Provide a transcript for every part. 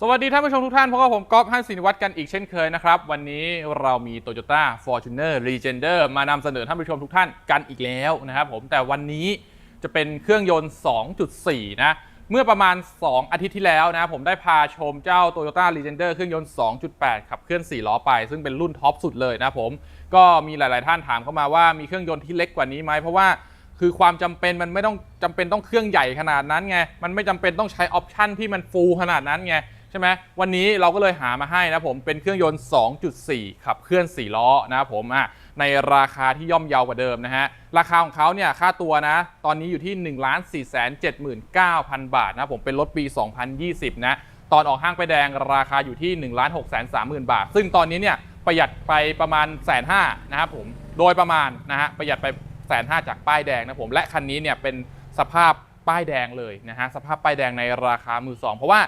สวัสดีท่านผู้ชมทุกท่านพบกับผมก๊อฟฮันสินวัตรกันอีกเช่นเคยนะครับ วันนี้เรามี Toyota Fortuner Legender มานำเสนอท่านผู้ชมทุกท่านกันอีกแล้วนะครับผมแต่วันนี้จะเป็นเครื่องยนต์ 2.4 นะ เมื่อประมาณ 2 อาทิตย์ที่แล้วนะผมได้พาชมเจ้า Toyota Legender เครื่องยนต์ 2.8 ขับเคลื่อน 4 ล้อไป ซึ่งเป็นรุ่นท็อปสุดเลยนะผมก็มีหลาย ๆ ท่านถามเข้ามาว่ามีเครื่องยนต์ที่เล็กกว่านี้ไหมเพราะว่าคือความจำเป็นมันไม่ต้องจำเป็นต้องเครื่องใหญ่ขนาดนั้นไงมันไม่จำเป็นต้องใช้ออปชันที่มันฟูลขนาดนั้นไง ช่ไหมวันนี้เราก็เลยหามาให้นะผมเป็นเครื่องยนต์ 2.4 ขับเคลื่อน 4 ล้อนะครับผมอะในราคาที่ย่อมเยาวกว่าเดิมนะฮะ ราคาของเขาเนี่ยค่าตัวนะ ตอนนี้อยู่ที่ 1 4 7 9 0 0 0 บาทนะผมเป็นรถปี 2020 นะ ตอนออกห้างไปแดงราคาอยู่ที่ 1 6 3 0 0 0 0บาท ซึ่งตอนนี้เนี่ยประหยัดไปประมาณแสนห้านะครับผมโดยประมาณนะฮะประหยัดไปแสนห้าจากป้ายแดงนะผมและคันนี้เนี่ยเป็นสภาพป้ายแดงเลยนะฮะสภาพป้ายแดงในราคามือสองเพราะว่า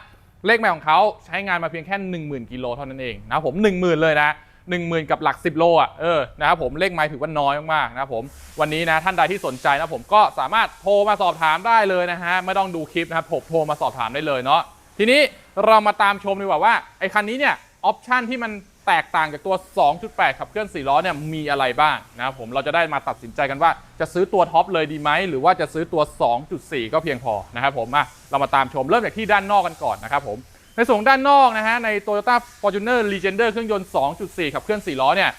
เลขแม่ของเขาใช้งานมาเพียงแค่ 10,000 กิโลเท่านั้นเองนะครับผม 10,000 เลยนะ10,000กับหลัก 10 โลอะเออนะครับผมเลขไม้ถือว่าน้อยมากๆนะครับผมวันนี้นะท่านใดที่สนใจนะผมก็สามารถโทรมาสอบถามได้เลยนะฮะไม่ต้องดูคลิปนะครับผมโทรมาสอบถามได้เลยเนาะทีนี้เรามาตามชมดีกว่าว่าไอ้คันนี้เนี่ยออปชันที่มัน แตกต่างจากตัว 2.8 ขับเคลื่อน4ล้อเนี่ยมีอะไรบ้างนะครับผมเราจะได้มาตัดสินใจกันว่า จะซื้อตัวท็อปเลยดีไหม หรือว่าจะซื้อตัว 2.4 ก็เพียงพอนะครับผมอะเรามาตามชมเริ่มจากที่ด้านนอกกันก่อนนะครับผมในส่วนด้านนอกนะฮะใน Toyota Fortuner Legender เครื่องยนต์ 2.4 ขับเคลื่อน 4 ล้อเนี่ย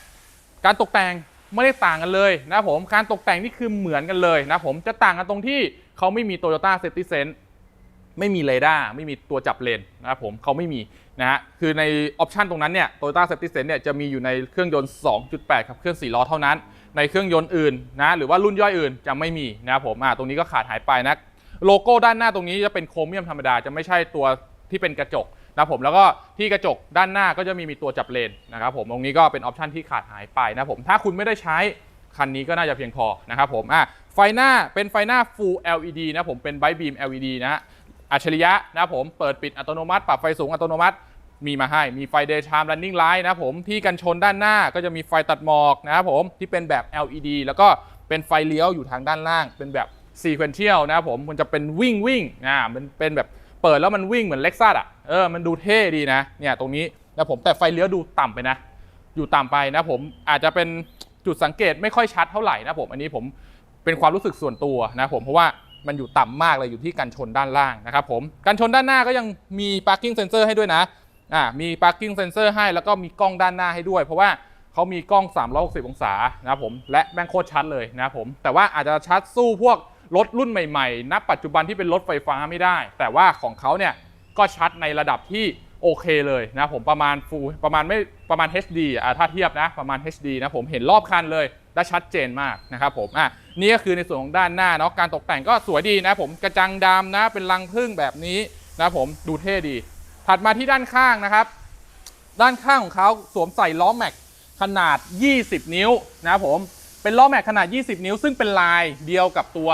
การตกแต่งไม่ได้ต่างกันเลยนะครับผมการตกแต่งนี่คือเหมือนกันเลยนะครับผมจะต่างกันตรงที่เขาไม่มี Toyota Safety Sense ไม่มีเรดาร์ไม่มีตัวจับเลนนะครับผมเขาไม่มีนะฮะคือในออปชันตรงนั้นเนี่ย Toyota Safety Sense เนี่ยจะมีอยู่ในเครื่องยนต์ 2.8ขับเคลื่อน4ล้อเท่านั้น ในเครื่องยนต์อื่นนะหรือว่ารุ่นย่อยอื่นจะไม่มีนะครับผมอ่าตรงนี้ก็ขาดหายไปนะโลโก้ด้านหน้าตรงนี้จะเป็นโครเมียมธรรมดาจะไม่ใช่ตัวที่เป็นกระจกนะครับผมแล้วก็ที่กระจกด้านหน้าก็จะมีมีตัวจับเลนนะครับผมตรงนี้ก็เป็นออปชันที่ขาดหายไปนะครับผมถ้าคุณไม่ได้ใช้คันนี้ก็น่าจะเพียงพอนะครับผมอะไฟหน้าเป็นไฟหน้า Full LED นะผมเป็น Bright Beam LED นะ อัจฉริยะนะผมเปิดปิดอัตโนมัติ ปรับไฟสูงอัตโนมัติมีมาให้มีไฟ Daytime Running Light นะผมที่กันชนด้านหน้าก็จะมีไฟตัดหมอกนะครับผมที่เป็นแบบ LED แล้วก็เป็นไฟเลี้ยวอยู่ทางด้านล่าง เป็นแบบ Sequential นะครับผมมันจะเป็นวิ่งวิ่งอ่ามันเป็นแบบเปิดแล้วมันวิ่งเหมือนเล็กซัสอะเออมันดูเท่ดีนะเนี่ยตรงนี้นะผมแต่ไฟเลี้ยวดูต่ำไปนะ อยู่ต่ำไปนะผมอาจจะเป็นจุดสังเกตไม่ค่อยชัดเท่าไหร่นะผมอันนี้ผมเป็นความรู้สึกส่วนตัวนะผมเพราะว่า มันอยู่ต่ำมากเลยอยู่ที่กันชนด้านล่างนะครับผมกันชนด้านหน้าก็ยังมี parking sensor ให้ด้วยนะอ่ามี parking sensor ให้แล้วก็มีกล้องด้านหน้าให้ด้วย เพราะว่าเขามีกล้อง 360 องศานะครับผมและแม่งโคตรชัดเลยนะครับผมแต่ว่าอาจจะชัดสู้พวกรถรุ่นใหม่ๆณปัจจุบันที่เป็นรถไฟฟ้าไม่ได้ แต่ว่าของเขาเนี่ยก็ชัดในระดับที่โอเคเลยนะผมประมาณฟูประมาณไม่ประมาณ HD อะถ้าเทียบนะประมาณ HD นะผมเห็นรอบคันเลย และชัดเจนมากนะครับผมอะนี่ก็คือในส่วนของด้านหน้าเนาะการตกแต่งก็สวยดีนะผมกระจังดำนะเป็นรังพึ่งแบบนี้นะผมดูเท่ดี ถัดมาที่ด้านข้างนะครับ ด้านข้างของเขาสวมใส่ล้อแม็กขนาด 20 นิ้วนะผมเป็นล้อแม็กขนาด 20 นิ้ว ซึ่งเป็นลายเดียวกับตัว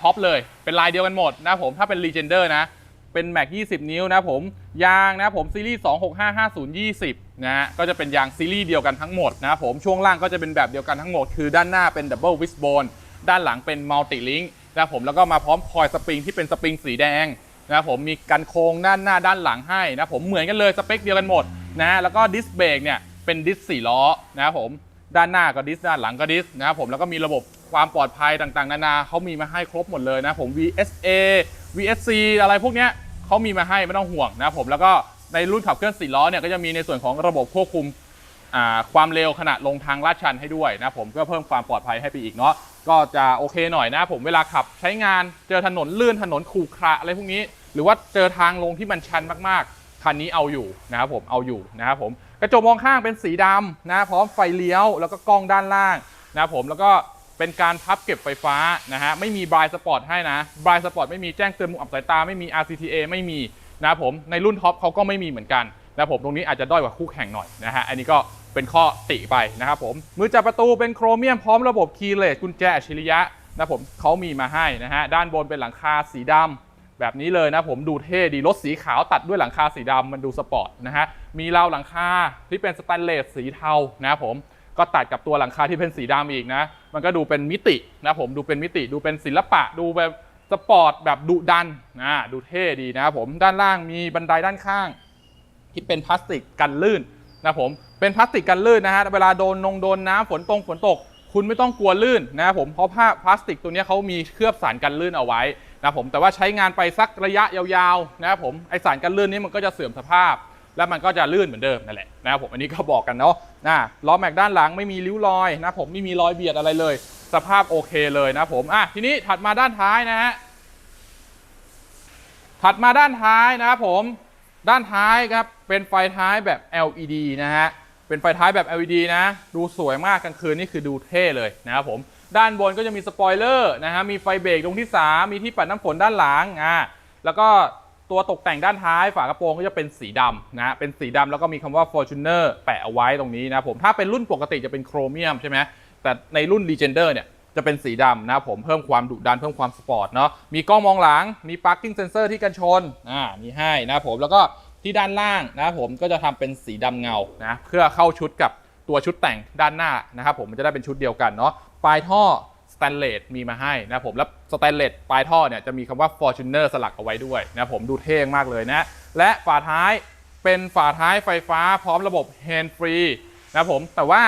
ท็อปเลยเป็นลายเดียวกันหมดนะผมถ้าเป็น Legender นะเป็นแม็ก20 นิ้วนะผมยางนะผมซีรีส์ 2655020 นะฮะก็จะเป็นยางซีรีส์เดียวกันทั้งหมดนะผมช่วงล่างก็จะเป็นแบบเดียวกันทั้งหมด คือด้านหน้าเป็น Double Wishbone ด้านหลังเป็น Multi Link นะผมแล้วก็มาพร้อมคอยสปริงที่เป็นสปริงสีแดงนะผมมีกันโค้งด้านหน้าด้านหลังให้นะผมเหมือนกันเลยสเปคเดียวกันหมดนะแล้วก็ดิสเบรกเนี่ยเป็นดิสสี่ล้อนะผมด้านหน้าก็ดิสด้านหลังก็ดิสนะครับผมแล้วก็มีระบบความปลอดภัยต่างๆ นานาเขามีมาให้ครบหมดเลยนะผม VSA VSC อะไรพวกเนี้ยเขามีมาให้ไม่ต้องห่วงนะผมแล้วก็ ในรุ่นขับเคลื่อนสี่ล้อเนี่ยก็จะมีในส่วนของระบบควบคุมความเร็วขณะลงทางลาดชันให้ด้วยนะผมเพื่อเพิ่มความปลอดภัยให้ไปอีกเนาะก็จะโอเคหน่อยนะผมเวลาขับใช้งานเจอถนนลื่นถนนขรุขระอะไรพวกนี้ หรือว่าเจอทางลงที่มันชันมากๆคันนี้เอาอยู่นะครับผมเอาอยู่นะครับผมกระจกมองข้างเป็นสีดำนะพร้อมไฟเลี้ยวแล้วก็กล้องด้านล่างนะครับผมแล้วก็เป็นการพับเก็บไฟฟ้านะฮะไม่มีบายสปอร์ตให้นะบายสปอร์ตไม่มีแจ้งเตือนมุมอับสายตาไม่มี RCTA ไม่มี นะครับผมในรุ่นท็อปเขาก็ไม่มีเหมือนกันนะครับผมตรงนี้อาจจะด้อยกว่าคู่แข่งหน่อยนะฮะอันนี้ก็เป็นข้อติไปนะครับผมมือจับประตูเป็นโครเมียมพร้อมระบบคีย์เลสกุญแจอัจฉริยะนะผมเขามีมาให้นะฮะด้านบนเป็นหลังคาสีดำแบบนี้เลยนะผมดูเท่ดีรถสีขาวตัดด้วยหลังคาสีดำมันดูสปอร์ตนะฮะมีราวหลังคาที่เป็นสแตนเลสสีเทานะครับผมก็ตัดกับตัวหลังคาที่เป็นสีดำอีกนะ มันก็ดูเป็นมิตินะผมดูเป็นมิติดูเป็นศิลปะดูแบบ สปอร์ตแบบดุดันนะดูเท่ดีนะครับผมด้านล่างมีบันไดด้านข้าง ที่เป็นพลาสติกกันลื่นนะผมเป็นพลาสติกกันลื่นนะฮะเวลาโดนนงโดนน้ำฝนตรงฝนตก คุณไม่ต้องกลัวลื่นนะครับผมเพราะผ้าพลาสติกตัวนี้เขามีเคลือบสารกันลื่นเอาไว้นะผมแต่ว่าใช้งานไปสักระยะยาวๆนะครับผมไอสารกันลื่นนี้มันก็จะเสื่อมสภาพ แล้วมันก็จะลื่นเหมือนเดิมนั่นแหละนะครับผมอันนี้ก็บอกกันเนาะนะล้อแม็กด้านหลังไม่มีริ้วรอยนะผมไม่มีรอยเบียดอะไรเลย สภาพโอเคเลยนะผมอะทีนี้ถัดมาด้านท้ายนะฮะถัดมาด้านท้ายนะครับผมด้านท้ายครับเป็นไฟท้ายแบบ LED นะฮะเป็นไฟท้ายแบบ LED นะ ดูสวยมากกลางคืนนี่คือดูเท่เลยนะครับผมด้านบนก็จะมีสปอยเลอร์นะฮะมีไฟเบรกตรงที่ 3 มีที่ปัดน้ำฝนด้านหลังอ่าแล้วก็ตัวตกแต่งด้านท้ายฝากระโปรงก็จะเป็นสีดำนะเป็นสีดำแล้วก็มีคำว่า Fortuner แปะเอาไว้ตรงนี้นะผมถ้าเป็นรุ่นปกติจะเป็นโครเมียมใช่ไหม แต่ในรุ่น Legender เนี่ยจะเป็นสีดำนะครับผมเพิ่มความดุดันเพิ่มความสปอร์ตเนาะมีกล้องมองหลัง มี parking sensor ที่กันชนอ่ามีให้นะครับผมแล้วก็ที่ด้านล่างนะครับผมก็จะทำเป็นสีดำเงานะเพื่อเข้าชุดกับตัวชุดแต่งด้านหน้านะครับผมมันจะได้เป็นชุดเดียวกันเนาะปลายท่อสแตนเลสมีมาให้นะผมแล้วสแตนเลสปลายท่อเนี่ยจะมีคำว่า Fortuner สลักเอาไว้ด้วยนะผมดูเท่มากเลยนะและฝาท้ายเป็นฝาท้ายไฟฟ้าพร้อมระบบ hand free นะผมแต่ว่า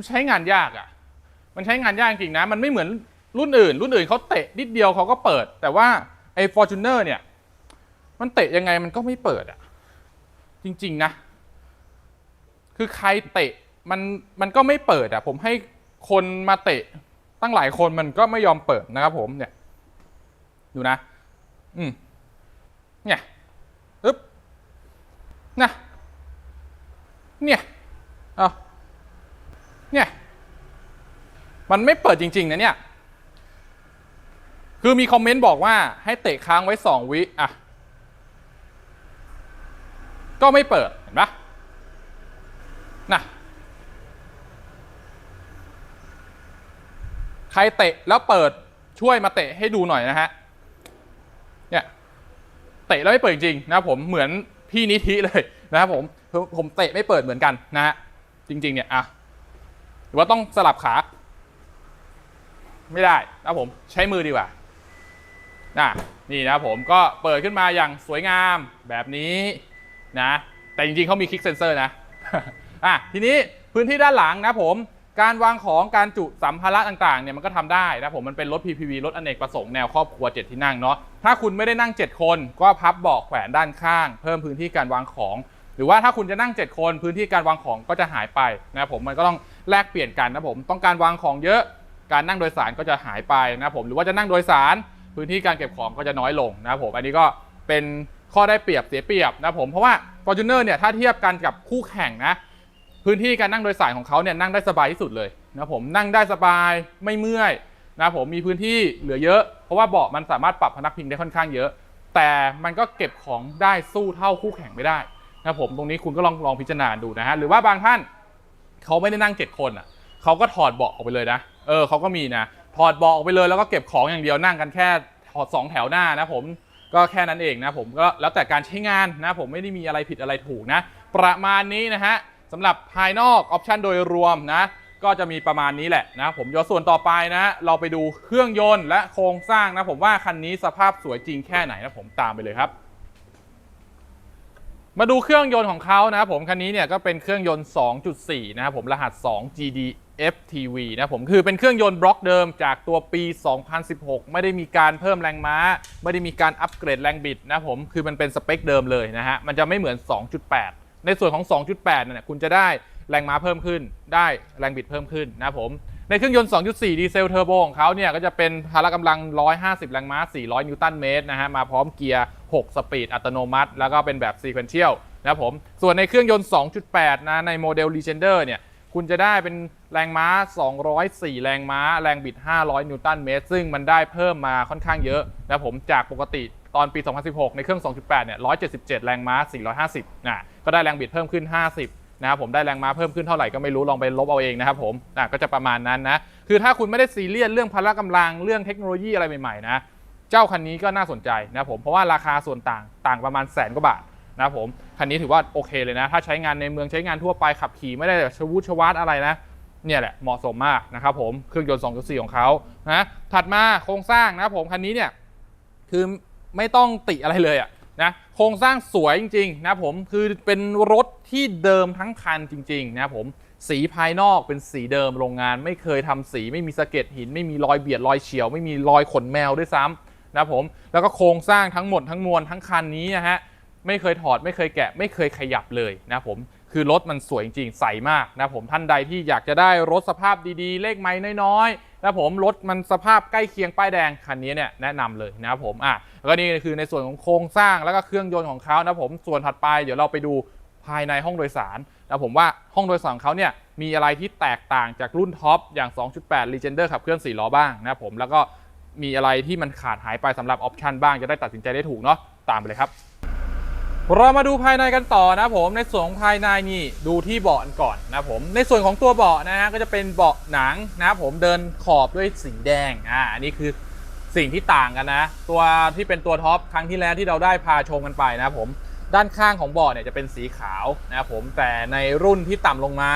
มันใช้งานยากอะมันใช้งานยากจริงนะ มันไม่เหมือนรุ่นอื่น รุ่นอื่นเขาเตะนิดเดียวเขาก็เปิด แต่ว่าไอ้ Fortuner เนี่ย มันเตะยังไงมันก็ไม่เปิดอะจริง ๆ นะ คือใครเตะมันมันก็ไม่เปิดอะผมให้คนมาเตะตั้งหลายคนมันก็ไม่ยอมเปิดนะครับผมเนี่ย ดูนะ อืมเนี่ยอึ๊บนะเนี่ย เอา เนี่ย มันไม่เปิดจริง ๆ นะเนี่ย คือมีคอมเมนต์บอกว่าให้เตะค้างไว้2วิอะ ก็ไม่เปิด เห็นปะน่ะ ใครเตะแล้วเปิดช่วยมาเตะให้ดูหน่อยนะฮะ เนี่ย เตะแล้วไม่เปิดจริงๆนะผมเหมือนพี่นิธิเลยนะครับผมผมผมเตะไม่เปิดเหมือนกันนะฮะจริง ๆ เนี่ยอะ หรือว่าต้องสลับขา ไม่ได้นะผมใช้มือดีกว่านะนี่นะผมก็เปิดขึ้นมาอย่างสวยงามแบบนี้นะ แต่จริงๆเขามีคลิกเซนเซอร์นะอะทีนี้พื้นที่ด้านหลังนะผมการวางของการจุสัมภาระต่างๆเนี่ยมันก็ทำได้นะผมมันเป็นรถ PPV รถอเนกประสงค์แนวครอบครัว 7 ที่นั่งเนาะถ้าคุณไม่ได้นั่ง 7 คนก็พับเบาะแขวนด้านข้าง เพิ่มพื้นที่การวางของ หรือว่าถ้าคุณจะนั่ง 7 คน พื้นที่การวางของก็จะหายไปนะผมมันก็ต้อง แลกเปลี่ยนกันนะผมต้องการวางของเยอะการนั่งโดยสารก็จะหายไปนะผมหรือว่าจะนั่งโดยสารพื้นที่การเก็บของก็จะน้อยลงนะผมอันนี้ก็เป็นข้อได้เปรียบเสียเปรียบนะผมเพราะว่า Fortuner เนี่ยถ้าเทียบกันกับคู่แข่งนะพื้นที่การนั่งโดยสารของเขาเนี่ยนั่งได้สบายที่สุดเลยนะผมนั่งได้สบายไม่เมื่อยนะผมมีพื้นที่เหลือเยอะ เพราะว่าเบาะมันสามารถปรับพนักพิงได้ค่อนข้างเยอะ แต่มันก็เก็บของได้สู้เท่าคู่แข่งไม่ได้นะผมตรงนี้คุณก็ลองลองพิจารณาดูนะฮะหรือว่าบางท่าน เขาไม่ได้นั่งเจ็ดคนอะเขาก็ถอดเบาะออกไปเลยนะ เออเขาก็มีนะ ถอดเบาะออกไปเลยแล้วก็เก็บของอย่างเดียวนั่งกันแค่ถอดสองแถวหน้านะผมก็แค่นั้นเองนะผมก็แล้วแต่การใช้งานนะผมไม่ได้มีอะไรผิดอะไรถูกนะ ประมาณนี้นะฮะสำหรับภายนอกออปชันโดยรวมนะก็จะมีประมาณนี้แหละนะผมเดี๋ยวส่วนต่อไปนะ เราไปดูเครื่องยนต์และโครงสร้างนะผมว่าคันนี้สภาพสวยจริงแค่ไหนนะผมตามไปเลยครับ มาดูเครื่องยนต์ของเขานะครับผมคันนี้เนี่ยก็เป็นเครื่องยนต์ 2.4 นะครับผมรหัส 2 GDFTV นะผมคือเป็นเครื่องยนต์บล็อกเดิมจากตัวปี 2016 ไม่ได้มีการเพิ่มแรงม้า ไม่ได้มีการอัปเกรดแรงบิดนะผมคือมันเป็นสเปคเดิมเลยนะฮะมันจะไม่เหมือน 2.8 ในส่วนของ 2.8เนี่ยคุณจะได้แรงม้าเพิ่มขึ้น ได้แรงบิดเพิ่มขึ้นนะผม ในเครื่องยนต์ 2.4 ดีเซลเทอร์โบของเขาเนี่ยก็จะเป็นพละกำลัง 150 แรงม้า 400 นิวตันเมตรนะฮะ มาพร้อมเกียร์ 6 สปีดอัตโนมัติ แล้วก็เป็นแบบซีเควนเชียลนะครับผม ส่วนในเครื่องยนต์ 2.8 นะ ในโมเดล Legender เนี่ยคุณจะได้เป็นแรงม้า 204 แรงม้า แรงบิด 500 นิวตันเมตร ซึ่งมันได้เพิ่มมาค่อนข้างเยอะนะครับผมจากปกติตอนปี 2016 ในเครื่อง 2.8 เนี่ย 177 แรงม้า 450นะก็ได้แรงบิดเพิ่มขึ้น 50 นะครับผมได้แรงม้าเพิ่มขึ้นเท่าไหร่ก็ไม่รู้ลองไปลบเอาเองนะครับผมอะก็จะประมาณนั้นนะคือถ้าคุณไม่ได้ซีเรียสเรื่องพละกำลังเรื่องเทคโนโลยีอะไรใหม่ๆนะเจ้าคันนี้ก็น่าสนใจนะผมเพราะว่าราคาส่วนต่างต่างประมาณแสนกว่าบาทนะครับผมคันนี้ถือว่าโอเคเลยนะ ถ้าใช้งานในเมืองใช้งานทั่วไปขับขี่ไม่ได้แบบชวูชวาดอะไรนะเนี่ยแหละเหมาะสมมากนะครับผมเครื่องยนต์ 2.4 ของเขานะถัดมาโครงสร้างนะครับผมคันนี้เนี่ยคือไม่ต้องติอะไรเลยอะ นะโครงสร้างสวยจริงๆนะผมคือเป็นรถที่เดิมทั้งคันจริงๆนะผมสีภายนอกเป็นสีเดิมโรงงาน ไม่เคยทำสีไม่มีสะเก็ดหิน ไม่มีรอยเบียดรอยเฉียว ไม่มีรอยขนแมวด้วยซ้ำนะผมแล้วก็โครงสร้างทั้งหมดทั้งมวลทั้งคันนี้นะฮะไม่เคยถอดไม่เคยแกะ ไม่เคยขยับเลยนะผมคือรถมันสวยจริงๆใสมากนะผมท่านใดที่อยากจะได้รถสภาพดีๆ เลขไม้น้อยๆ นะผมรถมันสภาพใกล้เคียงป้ายแดงคันนี้เนี่ยแนะนำเลยนะครับผมอะแล้วก็นี่คือในส่วนของโครงสร้างแล้วก็เครื่องยนต์ของเขานะครับผมส่วนถัดไปเดี๋ยวเราไปดูภายในห้องโดยสารนะผมว่าห้องโดยสารของเขาเนี่ยมีอะไรที่แตกต่างจากรุ่นท็อปอย่าง 2.8 Legender ขับเคลื่อน4ล้อบ้างนะครับผมแล้วก็มีอะไรที่มันขาดหายไปสำหรับออปชันบ้างจะได้ตัดสินใจได้ถูกเนาะตามไปเลยครับ เรามาดูภายในกันต่อนะผมในส่วนภายในนี่ดูที่เบาะก่อนนะผมในส่วนของตัวเบาะนะฮะก็จะเป็นเบาะหนังนะผมเดินขอบด้วยสีแดงอ่าอันนี้คือสิ่งที่ต่างกันนะ ตัวที่เป็นตัวท็อปครั้งที่แล้วที่เราได้พาชมกันไปนะผมด้านข้างของเบาะเนี่ยจะเป็นสีขาวนะผมแต่ในรุ่นที่ต่ำลงมา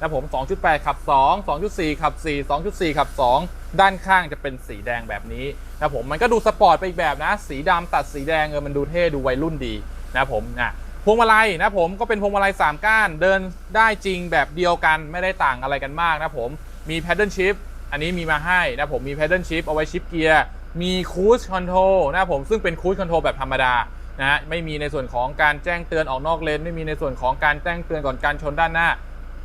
นะผม 2.8 ขับ 2 2.4 ขับ 4 2.4 ขับ 2 ด้านข้างจะเป็นสีแดงแบบนี้นะผมมันก็ดูสปอร์ตไปอีกแบบนะ สีดำตัดสีแดงเออมันดูเท่ดูวัยรุ่นดี นะผมนะพวงมาลัยนะผมก็เป็นพวงมาลัย3ก้านเดินได้จริงแบบเดียวกันไม่ได้ต่างอะไรกันมากนะผมมี paddle shift อันนี้มีมาให้นะผมมี paddle shift เอาไว้ชิปเกียร์มี cruise control นะผมซึ่งเป็น cruise control แบบธรรมดานะฮะไม่มีในส่วนของการแจ้งเตือนออกนอกเลน ไม่มีในส่วนของการแจ้งเตือนก่อนการชนด้านหน้า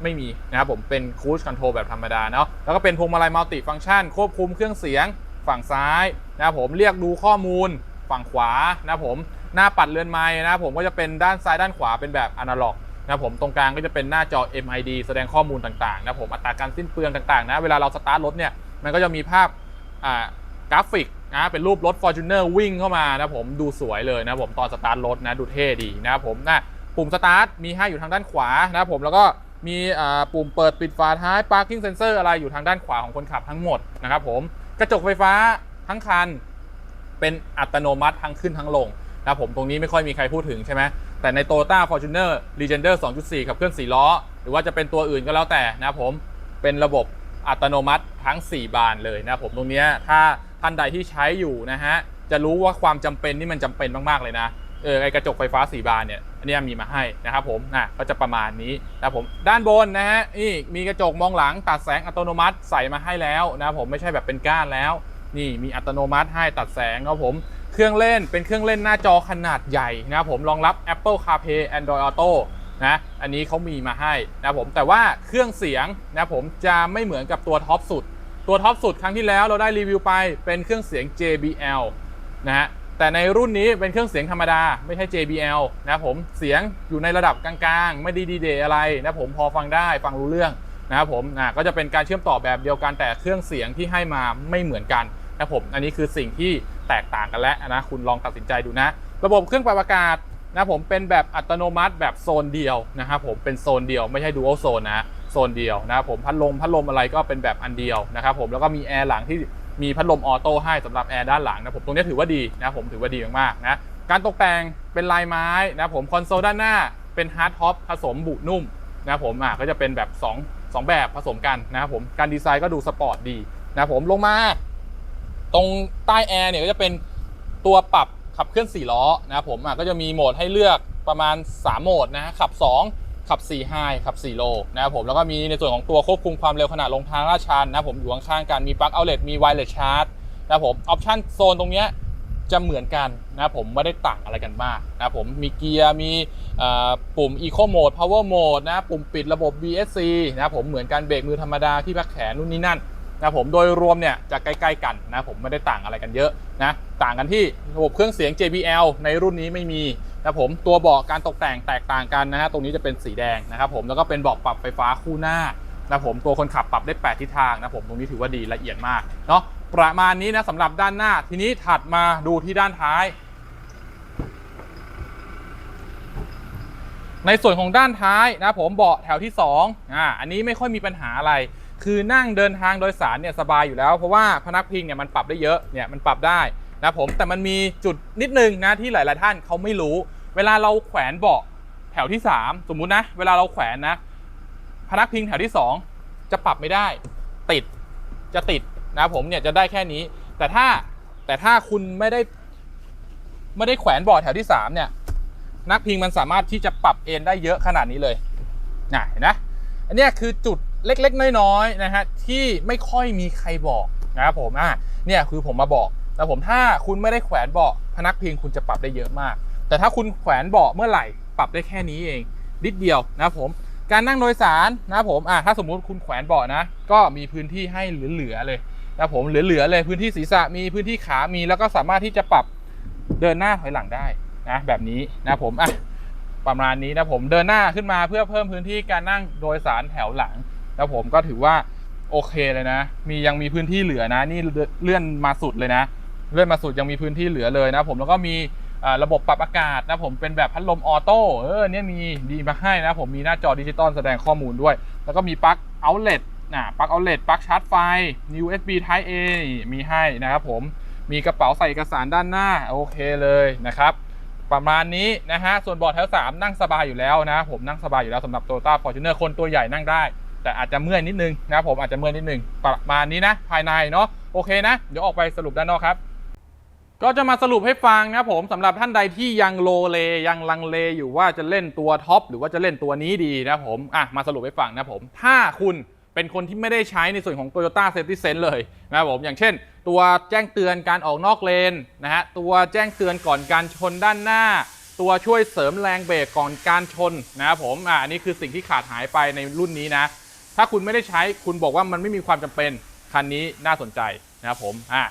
ไม่มีนะครับผมเป็น cruise control แบบธรรมดาเนาะแล้วก็เป็นพวงมาลัยมัลติฟัง c t ชัน ควบคุมเครื่องเสียงฝั่งซ้ายนะครับผมเรียกดูข้อมูลฝั่งขวานะครับผม หน้าปัดเรือนไม้นะผมก็จะเป็นด้านซ้ายด้านขวาเป็นแบบอนาล็อกนะผมตรงกลางก็จะเป็นหน้าจอ MID แสดงข้อมูลต่างๆนะผมอัตราการสิ้นเปลืองต่างๆนะเวลาเราสตาร์ทรถเนี่ยมันก็จะมีภาพอ่ากราฟิกนะเป็นรูปรถ Fortuner วิ่งเข้ามานะผมดูสวยเลยนะผมตอนสตาร์ทรถนะดูเท่ดีนะผมนะปุ่มสตาร์ทมีให้อยู่ทางด้านขวานะผมแล้วก็มีอ่าปุ่มเปิดปิดฝาท้าย parking sensor อะไรอยู่ทางด้านขวาของคนขับทั้งหมดนะครับผมกระจกไฟฟ้าทั้งคัน เป็นอัตโนมัติทั้งขึ้นทั้งลง นะผมตรงนี้ไม่ค่อยมีใครพูดถึงใช่ไหมแต่ใน Toyota Fortuner Legender 2.4 ขับเคลื่อน4ล้อ หรือว่าจะเป็นตัวอื่นก็แล้วแต่นะผมเป็นระบบอัตโนมัติทั้ง 4 บานเลยนะผมตรงนี้ถ้าท่านใดที่ใช้อยู่นะฮะจะรู้ว่าความจำเป็นนี่มันจำเป็นมาก ๆ เลยนะเออไอกระจกไฟฟ้า4บานเนี่ยอันนี้มีมาให้นะครับผมนะก็จะประมาณนี้นะผมด้านบนนะฮะนี่มีกระจกมองหลังตัดแสงอัตโนมัติใส่มาให้แล้วนะผมไม่ใช่แบบเป็นก้านแล้ว นี่มีอัตโนมัติให้ตัดแสงครับผม เครื่องเล่นเป็นเครื่องเล่นหน้าจอขนาดใหญ่นะครับผมรองรับ Apple CarPlay Android Auto นะอันนี้เขามีมาให้นะครับผมแต่ว่าเครื่องเสียงนะครับผมจะไม่เหมือนกับตัวท็อปสุด ตัวท็อปสุดครั้งที่แล้วเราได้รีวิวไปเป็นเครื่องเสียง JBL นะฮะแต่ในรุ่นนี้เป็นเครื่องเสียงธรรมดาไม่ใช่ JBL นะครับผมเสียงอยู่ในระดับกลางๆ ไม่ดีดีเดอะไรนะผมพอฟังได้ฟังรู้เรื่องนะครับผมนะก็จะเป็นการเชื่อมต่อแบบเดียวกันแต่เครื่องเสียงที่ให้มาไม่เหมือนกันนะครับผมอันนี้คือสิ่งที่ แตกต่างกันแล้วนะคุณลองตัดสินใจดูนะ ระบบเครื่องปรับอากาศนะผมเป็นแบบอัตโนมัติแบบโซนเดียวนะครับผมเป็นโซนเดียวไม่ใช่ดูอัลโซนนะโซนเดียวนะครับผมพัดลมพัดลมอะไรก็เป็นแบบอันเดียวนะครับผมแล้วก็มีแอร์หลังที่มีพัดลมออโต้ให้สำหรับแอร์ด้านหลังนะผมตรงนี้ถือว่าดีนะผมถือว่าดีมากๆนะการตกแต่งเป็นลายไม้นะผมคอนโซลด้านหน้าเป็นฮาร์ดท็อปผสมบุนุ่มนะผมอะก็จะเป็นแบบ 2 2 แบบผสมกันนะครับผมการดีไซน์ก็ดูสปอร์ตดีนะผมลงมา ตรงใต้แอร์เนี่ยก็จะเป็นตัวปรับขับเคลื่อน4ล้อนะครับผมอะก็จะมีโหมดให้เลือกประมาณ 3 โหมดนะขับ 2 ขับ4 High ขับ4 Low นะครับผมแล้วก็มีในส่วนของตัวควบคุมความเร็วขณะลงทางลาดชันนะครับผมอยู่ข้างๆกันมีปลั๊กเอาเล t มีไวเลสชาร์จนะครับผมออปชั่นโซนตรงเนี้ยจะเหมือนกันนะครับผมไม่ได้ต่างอะไรกันมากนะครับผมมีเกียร์มีเอ่อปุ่ม Eco Mode Power Mode นะปุ่มปิดระบบ BSC นะครับผมเหมือนกันเบรกมือธรรมดาที่พักแขนนู่นนี่นั่น นะผมโดยรวมเนี่ยจะใกล้ๆกันนะผมไม่ได้ต่างอะไรกันเยอะนะต่างกันที่ระบบเครื่องเสียง JBL ในรุ่นนี้ไม่มีนะผมตัวเบาะการตกแต่งแตกต่างกันนะฮะตรงนี้จะเป็นสีแดงนะครับผมแล้วก็เป็นเบาะปรับไฟฟ้าคู่หน้านะผมตัวคนขับปรับได้ 8 ทิศทางนะผมตรงนี้ถือว่าดีละเอียดมากเนาะประมาณนี้นะสำหรับด้านหน้าทีนี้ถัดมาดูที่ด้านท้าย ในส่วนของด้านท้ายนะผมเบาะแถวที่2อ่าอันนี้ไม่ค่อยมีปัญหาอะไร คือนั่งเดินทางโดยสารเนี่ยสบายอยู่แล้ว เพราะว่าพนักพิงเนี่ยมันปรับได้เยอะเนี่ยมันปรับได้นะผมแต่มันมีจุดนิดนึงนะที่หลาย ๆ ท่านเขาไม่รู้ เวลาเราแขวนเบาะแถวที่ 3 สมมุตินะ เวลาเราแขวนนะพนักพิงแถวที่ 2 จะปรับไม่ได้ ติดจะติดนะผมเนี่ยจะได้แค่นี้ แต่ถ้าแต่ถ้าคุณไม่ได้ไม่ได้แขวนเบาะแถวที่ 3 เนี่ย นักพิงมันสามารถที่จะปรับเอนได้เยอะขนาดนี้เลยนะเห็นนะอันเนี้ยคือจุด เล็กๆ น้อยๆนะฮะที่ไม่ค่อยมีใครบอกนะครับผมอะเนี่ยคือผมมาบอกแต่ผมถ้าคุณไม่ได้แขวนเบาะพนักพิงคุณจะปรับได้เยอะมาก แต่ถ้าคุณแขวนเบาะเมื่อไหร่ปรับได้แค่นี้เองนิดเดียวนะครับผมการนั่งโดยสารนะครับผมอะถ้าสมมุติคุณแขวนเบาะนะ ก็มีพื้นที่ให้เหลือๆเลยนะครับผมเหลือๆเลยพื้นที่ศีรษะมีพื้นที่ขามีแล้วก็สามารถที่จะปรับเดินหน้าถอยหลังได้นะแบบนี้นะครับผมอะประมาณนี้นะผมเดินหน้าขึ้นมาเพื่อเพิ่มพื้นที่การนั่งโดยสารแถวหลัง แล้วผมก็ถือว่าโอเคเลยนะ มียังมีพื้นที่เหลือนะ นี่เลื่อนมาสุดเลยนะ เลื่อนมาสุดยังมีพื้นที่เหลือเลยนะผมแล้วก็มีระบบปรับอากาศนะผมเป็นแบบพัดลมออโต้เออเนี่ยมีดีมาให้นะผมมีหน้าจอดิจิตอลแสดงข้อมูลด้วย แล้วก็มีปลั๊กเอาเล t นะปลั๊กเอาเล t ปลั๊กชาร์จไฟ USB Type A มีให้นะครับผมมีกระเป๋าใส่เอกสารด้านหน้าโอเคเลยนะครับประมาณนี้นะฮะส่วนเบาะแถว3นั่งสบายอยู่แล้วนะผมนั่งสบายอยู่แล้วสำหรับ Toyota Fortuner คนตัวใหญ่นั่งได้ แต่อาจจะเมื่อยนิดนึงนะผมอาจจะเมื่อยนิดนึงประมาณนี้นะ ภายในเนาะโอเคนะ เดี๋ยวออกไปสรุปด้านนอกครับ ก็จะมาสรุปให้ฟังนะผมสำหรับท่านใดที่ยังโลเลยังลังเลอยู่ว่าจะเล่นตัวท็อปหรือว่าจะเล่นตัวนี้ดีนะผมอะมาสรุปให้ฟังนะผม ถ้าคุณเป็นคนที่ไม่ได้ใช้ในส่วนของ Toyota Safety Sense เลยนะครับผมอย่างเช่น ตัวแจ้งเตือนการออกนอกเลนนะฮะตัวแจ้งเตือนก่อนการชนด้านหน้า ตัวช่วยเสริมแรงเบรกก่อนการชนนะครับผมอะอันนี้คือสิ่งที่ขาดหายไปในรุ่นนี้นะ ถ้าคุณไม่ได้ใช้คุณบอกว่ามันไม่มีความจำเป็นคันนี้น่าสนใจนะครับผมอะ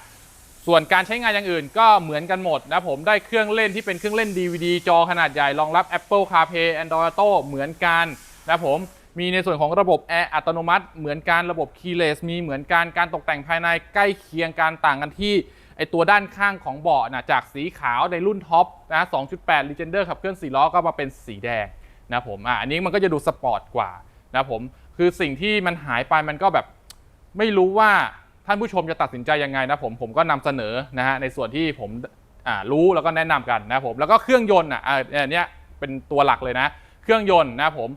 ส่วนการใช้งานอย่างอื่นก็เหมือนกันหมดนะผมได้เครื่องเล่นที่เป็นเครื่องเล่น DVD จอขนาดใหญ่รองรับ Apple CarPlay Android Auto เหมือนกันนะผมมีในส่วนของระบบแอร์อัตโนมัติ เหมือนกันระบบ Keyless มีเหมือนกันการตกแต่งภายในใกล้เคียงการต่างกันที่ไอตัวด้านข้างของเบาะนะจากสีขาวในรุ่นท็อปนะ2.8 Legender ขับเคลื่อน4ล้อก็มาเป็นสีแดงนะผมอะอันนี้มันก็จะดูสปอร์ตกว่านะผม คือสิ่งที่มันหายไปมันก็แบบไม่รู้ว่าท่านผู้ชมจะตัดสินใจยังไงนะผมผมก็นำเสนอนะฮะในส่วนที่ผมรู้แล้วก็แนะนำกันนะผมแล้วก็เครื่องยนต์อะอันเนี้ยเป็นตัวหลักเลยนะ เครื่องยนต์นะผม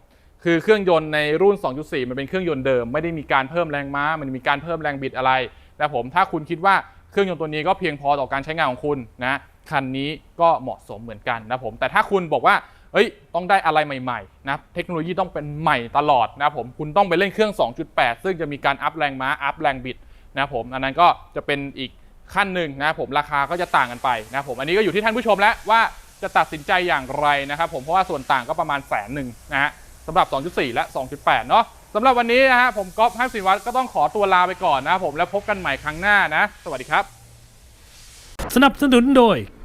คือเครื่องยนต์ในรุ่น 2.4 มันเป็นเครื่องยนต์เดิม ไม่ได้มีการเพิ่มแรงม้า มันมีการเพิ่มแรงบิดอะไรนะผมถ้าคุณคิดว่าเครื่องยนต์ตัวนี้ก็เพียงพอต่อการใช้งานของคุณนะคันนี้ก็เหมาะสมเหมือนกันนะผมแต่ถ้าคุณบอกว่า เอ้ยต้องได้อะไรใหม่ๆนะเทคโนโลยีต้องเป็นใหม่ตลอดนะผมคุณต้องไปเล่นเครื่อง 2.8 ซึ่งจะมีการอัพแรงม้าอัพแรงบิดนะผมอันนั้นก็จะเป็นอีกขั้นหนึ่งนะผมราคาก็จะต่างกันไปนะผมอันนี้ก็อยู่ที่ท่านผู้ชมแล้วว่าจะตัดสินใจอย่างไรนะครับผมเพราะว่าส่วนต่างก็ประมาณแสนหนึ่งนะฮะสำหรับ 2.4 และ 2.8 เนาะสำหรับวันนี้นะฮะผมก๊อฟห้ามสินวัตรก็ต้องขอตัวลาไปก่อนนะครับผมแล้วพบกันใหม่ครั้งหน้านะ สวัสดีครับ สนับสนุนโดย